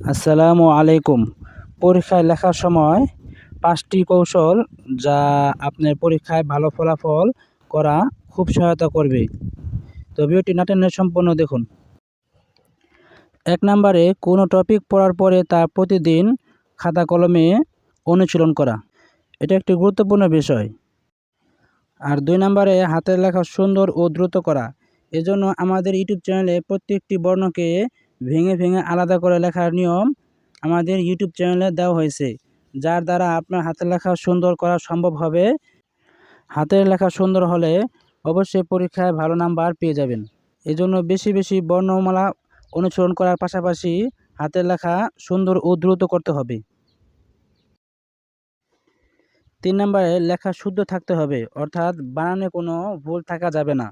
আসসালামু আলাইকুম। পরীক্ষায় লেখার সময় পাঁচটি কৌশল যা আপনার পরীক্ষায় ভালো ফলাফল করা খুব সহায়তা করবে। তো ভিডিওটি না টেনে সম্পূর্ণ দেখুন। এক নম্বরে, কোনো টপিক পড়ার পরে তা প্রতিদিন খাতা কলমে অনুশীলন করা। এটা একটি গুরুত্বপূর্ণ বিষয়। আর দুই নম্বরে, হাতের লেখা সুন্দর ও দ্রুত করা। এজন্য আমাদের ইউটিউব চ্যানেলে প্রত্যেকটি বর্ণকে ভেঙে ভেঙে আলাদা করে লেখার নিয়ম আমাদের ইউটিউব চ্যানেলে দেওয়া হয়েছে, যার দ্বারা আপনার হাতের লেখা সুন্দর করা সম্ভব হবে। হাতের লেখা সুন্দর হলে অবশ্যই পরীক্ষায় ভালো নাম্বার পেয়ে যাবেন। এজন্য বেশি বেশি বর্ণমালা অনুসরণ করার পাশাপাশি হাতের লেখা সুন্দর ও দ্রুত করতে হবে। তিন নম্বরে লেখা শুদ্ধ থাকতে হবে, অর্থাৎ বানানে কোনো ভুল থাকা যাবে না।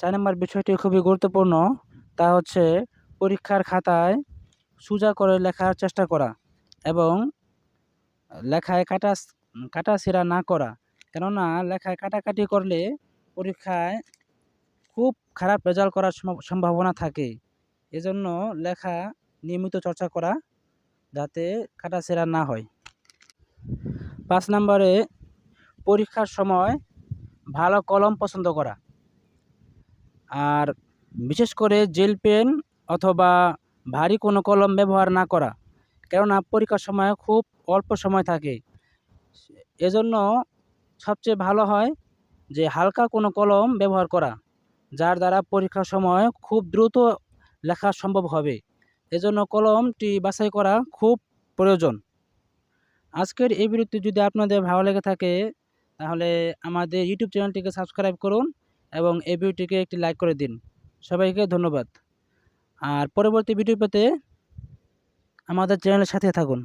চার নম্বর বিষয়টি খুবই গুরুত্বপূর্ণ, তা হচ্ছে পরীক্ষার খাতায় সোজা করে লেখার চেষ্টা করা এবং লেখায় কাটা কাটা ছেঁড়া না করা। কেননা লেখায় কাটাকাটি করলে পরীক্ষায় খুব খারাপ রেজাল্ট করার সম্ভাবনা থাকে। এজন্য লেখা নিয়মিত চর্চা করা যাতে কাটা ছেঁড়া না হয়। পাঁচ নম্বরে পরীক্ষার সময় ভালো কলম পছন্দ করা। আর বিশেষ করে জেল পেন অথবা ভারী কোনো কলম ব্যবহার না করা, কেননা পরীক্ষার সময় খুব অল্প সময় থাকে। এজন্য সবচেয়ে ভালো হয় যে হালকা কোনো কলম ব্যবহার করা, যার দ্বারা পরীক্ষার সময় খুব দ্রুত লেখা সম্ভব হবে। এজন্য কলমটি বাছাই করা খুব প্রয়োজন। আজকের এই ভিডিওটি যদি আপনাদের ভালো লেগে থাকে, তাহলে আমাদের ইউটিউব চ্যানেলটিকে সাবস্ক্রাইব করুন। এবং এই ভিডিওটিকে একটি লাইক করে দিন। সবাইকে ধন্যবাদ। আর পরবর্তী ভিডিও পেতে আমাদের চ্যানেলের সাথে থাকুন।